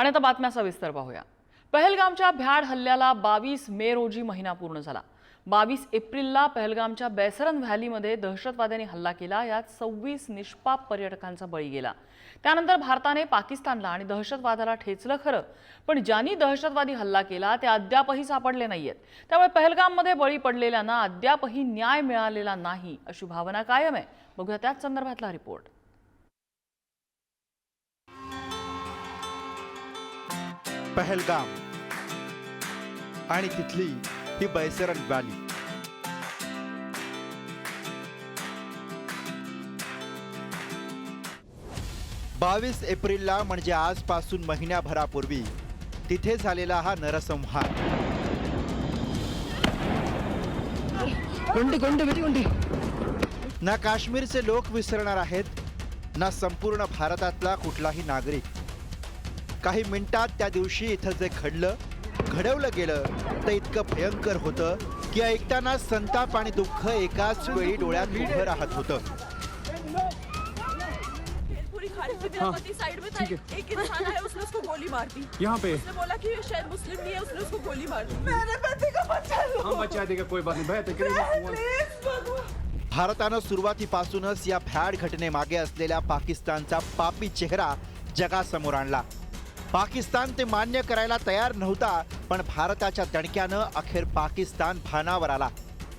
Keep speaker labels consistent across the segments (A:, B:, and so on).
A: आणि आता बातम्या सविस्तर पाहूया. पहलगामच्या भ्याड हल्ल्याला बावीस मे रोजी महिना पूर्ण झाला. बावीस एप्रिलला पहलगामच्या बेसरन व्हॅलीमध्ये दहशतवाद्यांनी हल्ला केला यात सव्वीस निष्पाप पर्यटकांचा बळी गेला. त्यानंतर भारताने पाकिस्तानला आणि दहशतवादाला ठेचलं खरं पण ज्यांनी दहशतवादी हल्ला केला ते अद्यापही सापडले नाहीयेत. त्यामुळे पहलगाममध्ये बळी पडलेल्यांना अद्यापही न्याय मिळालेला नाही अशी भावना कायम आहे. बघूया त्याच संदर्भातला रिपोर्ट.
B: पहलगाम. आणि तिथली ही बैसरन व्हॅली बावीस एप्रिलला म्हणजे आजपासून महिन्याभरापूर्वी तिथे झालेला हा नरसंहार.
C: बेटी
B: ना काश्मीरचे लोक विसरणार आहेत ना संपूर्ण भारतातला कुठलाही नागरिक. काही मिनिटात त्या दिवशी इथं जे घडलं घडवलं गेलं ते इतकं भयंकर होतं की ऐकताना संताप आणि दुःख एकाच वेळी डोळ्यात उभं राहत होतं.
D: पूरी खाली हुई मेरा साइड में था एक इंसान आया उसने उसको गोली मार दी.
C: यहाँ पे.
D: उसने बोला कि ये शायद मुस्लिम नहीं है उसने उसको गोली मार दी. मेरे पति का बच्चा लो.
C: हम बचा देगा कोई बात नहीं भैया तकरीबन
D: प्लीज भगवान
B: भारतानं सुरुवातीपासूनच या भ्याड घटनेमागे असलेल्या पाकिस्तानचा पापी चेहरा जगासमोर आणला. पाकिस्तान ते मान्य करायला तयार नव्हता पण भारताच्या दणक्यानं अखेर पाकिस्तान भानावर आला.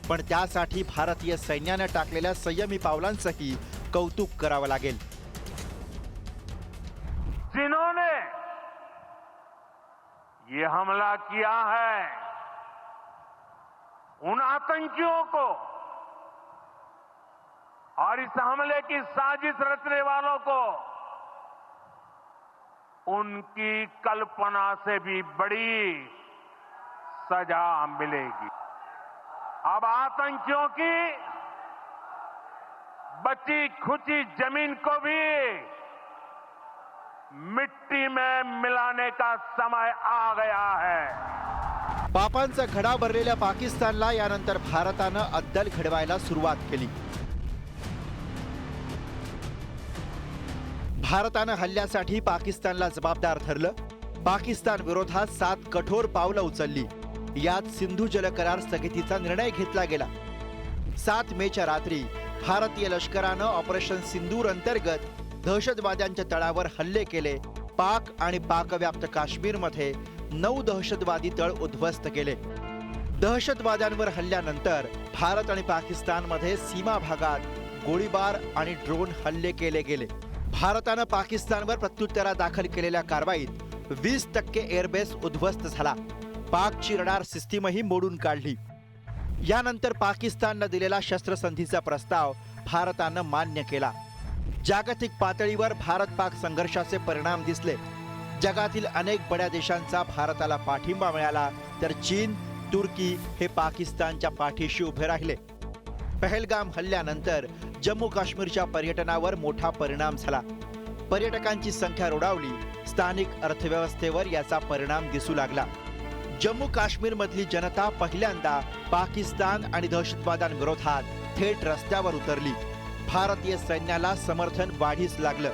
B: पण त्यासाठी भारतीय सैन्यानं टाकलेल्या संयमी पावलांचंही कौतुक करावं लागेल.
E: जिन्होंने ये हमला किया है उन आतंकियों को और इस हमले की साजिश रचने वालों को उनकी कल्पना से भी बड़ी सजा मिलेगी। अब आतंकियों की बची खुची ज़मीन को भी मिट्टी में मिलाने का समय आ गया है।
B: पापांचा घडा भरलेल्या पाकिस्तानला यानंतर भारतानं अद्दल घडवायला सुरुवात केली. भारतानं हल्ल्यासाठी पाकिस्तानला जबाबदार ठरलं पाकिस्तान विरोधात सात कठोर पावलं उचलली. यात सिंधू जल करार स्थगितीचा निर्णय घेतला गेला. सात मेच्या रात्री भारतीय लष्करानं ऑपरेशन सिंदूर अंतर्गत दहशतवाद्यांच्या तळावर हल्ले केले. पाक आणि पाकव्याप्त काश्मीरमध्ये नऊ दहशतवादी तळ उद्ध्वस्त केले. दहशतवाद्यांवर हल्ल्यानंतर भारत आणि पाकिस्तानमध्ये सीमा भागात गोळीबार आणि ड्रोन हल्ले केले गेले. भारतानं पाकिस्तानवर प्रत्युत्तरा दाखल केलेल्या कारवाईत वीस टक्के एअरबेस उद्ध्वस्त झाला. पाकची रडार सिस्टीमही मोडून काढली. यानंतर पाकिस्ताननं दिलेला शस्त्रसंधीचा प्रस्ताव भारतानं मान्य केला. जागतिक पातळीवर भारत पाक संघर्षाचे परिणाम दिसले. जगातील अनेक बड्या देशांचा भारताला पाठिंबा मिळाला तर चीन तुर्की हे पाकिस्तानच्या पाठीशी उभे राहिले. पहलगाम हल्ल्यानंतर जम्मू काश्मीरच्या पर्यटनावर मोठा परिणाम झाला. पर्यटकांची संख्या रोडावली स्थानिक अर्थव्यवस्थेवर याचा परिणाम दिसू लागला. जम्मू काश्मीर मधली जनता पहिल्यांदा पाकिस्तान आणि दहशतवादांविरोधात थेट रस्त्यावर उतरली. भारतीय सैन्याला समर्थन वाढीस लागलं.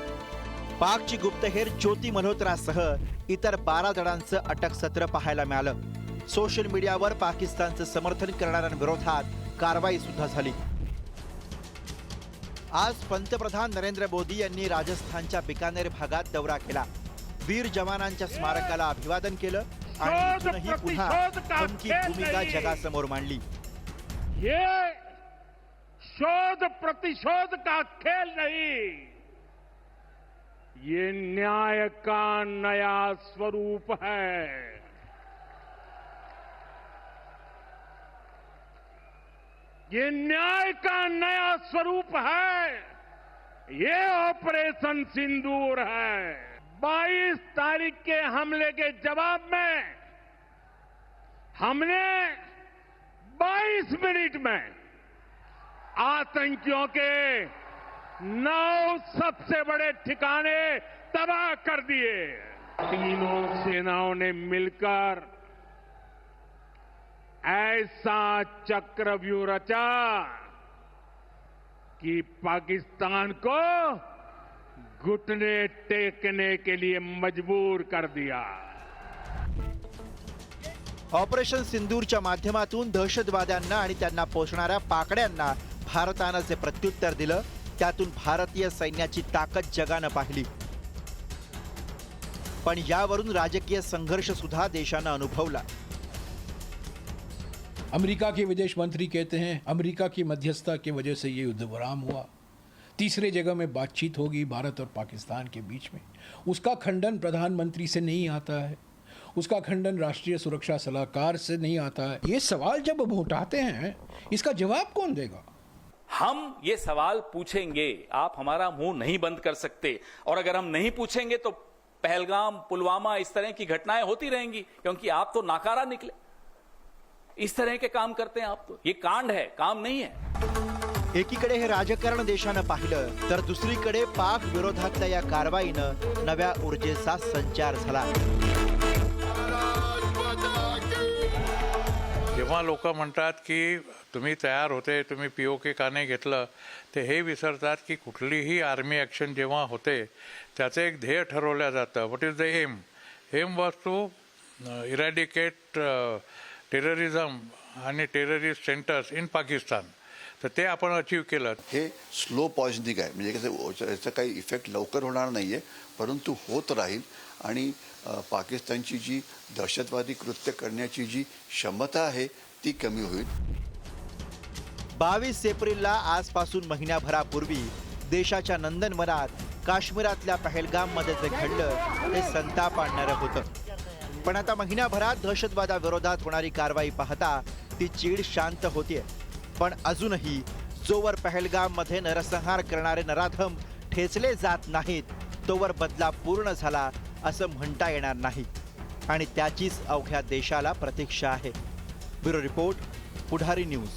B: पाकची गुप्तहेर ज्योती मल्होत्रासह इतर बारा जणांचं अटक सत्र पाहायला मिळालं. सोशल मीडियावर पाकिस्तानचं समर्थन करणाऱ्यांविरोधात कारवाई सुद्धा झाली. आज पंतप्रधान नरेंद्र मोदी यांनी राजस्थानच्या बिकानेर भागात दौरा केला. वीर जवानांच्या स्मारकाला अभिवादन केलं आणि पुन्हा भूमिका जगासमोर मांडली.
E: ये शोध प्रतिशोध का खेल नहीं? ये न्याय का नया स्वरूप है? ये न्याय का नया स्वरूप है। ये ऑपरेशन सिंदूर है। 22 तारीख के हमले के जवाब में हमने 22 मिनट में आतंकियों के नौ सबसे बड़े ठिकाने तबाह कर दिए। तीनों सेनाओं ने मिलकर ऐसा चक्रव्यूह रचा कि पाकिस्तान को घुटने टेकने के लिए मजबूर कर दिया।
B: ऑपरेशन सिंदूरच्या माध्यमातून दहशतवाद्यांना आणि त्यांना पोचणाऱ्या पाकड्यांना भारतानं जे प्रत्युत्तर दिलं त्यातून भारतीय सैन्याची ताकद जगानं पाहिली. पण यावरून राजकीय संघर्ष सुद्धा देशानं अनुभवला.
F: अमेरिका के विदेश मंत्री कहते हैं, अमेरिका की मध्यस्थता की वजह से ये युद्ध विराम हुआ। तीसरे जगह में बातचीत होगी भारत और पाकिस्तान के बीच में। उसका खंडन प्रधानमंत्री से नहीं आता है। उसका खंडन राष्ट्रीय सुरक्षा सलाहकार से नहीं आता है। ये सवाल जब हम उठाते हैं, इसका जवाब कौन देगा?
G: हम ये सवाल पूछेंगे। आप हमारा मुँह नहीं बंद कर सकते। और अगर हम नहीं पूछेंगे तो पहलगाम, पुलवामा, इस तरह की घटनाएँ होती रहेंगी, क्योंकि आप तो नाकारा निकले। इस तरह के काम करते हैं आप तो। ये कांड है काम नहीं है।
B: एकीकडे हे राजकारण देशानं पाहिलं तर दुसरीकडे पाक विरोधातल्या या कारवाईनं नव्या ऊर्जेचा संचार झाला.
H: जेव्हा लोक म्हणतात की तुम्ही तयार होते तुम्ही पी ओ के का नाही घेतलं ते हे विसरतात की कुठलीही आर्मी ॲक्शन जेव्हा होते त्याचं एक ध्येय ठरवलं जातं. What is the aim aim was to eradicate terrorism आणि टेररिस्ट सेंटर्स इन पाकिस्तान तर ते आपण अचीव केलं.
I: हे स्लो पॉइझनिंग आहे. म्हणजे कसं याचा काही इफेक्ट लवकर होणार नाही आहे परंतु होत राहील. आणि पाकिस्तानची जी दहशतवादी कृत्य करण्याची जी क्षमता आहे ती कमी होईल.
B: बावीस एप्रिलला आजपासून महिन्याभरापूर्वी देशाच्या नंदनवनात काश्मीरातल्या पहलगाममध्ये जे घडलं ते संताप आणणारं होतं. पण आता महिन्याभरात दहशतवादाविरोधात होणारी कारवाई पाहता ती चीड शांत होतीये. पण अजूनही जोवर पहलगाममध्ये नरसंहार करणारे नराधम ठेचले जात नाहीत तोवर बदला पूर्ण झाला असं म्हणता येणार नाही. आणि त्याचीच अवघ्या देशाला प्रतीक्षा आहे. Bureau report Pudhari news.